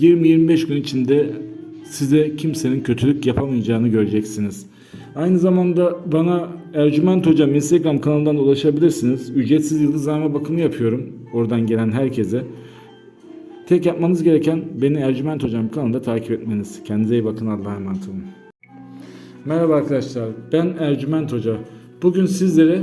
20-25 gün içinde size kimsenin kötülük yapamayacağını göreceksiniz. Aynı zamanda bana Ercüment Hocam Instagram kanalından ulaşabilirsiniz. Ücretsiz yıldızlama bakımı yapıyorum. Oradan gelen herkese. Tek yapmanız gereken beni Ercüment Hocam kanalında takip etmeniz. Kendinize iyi bakın. Allah'a emanet olun. Merhaba arkadaşlar. Ben Ercüment Hoca. Bugün sizlere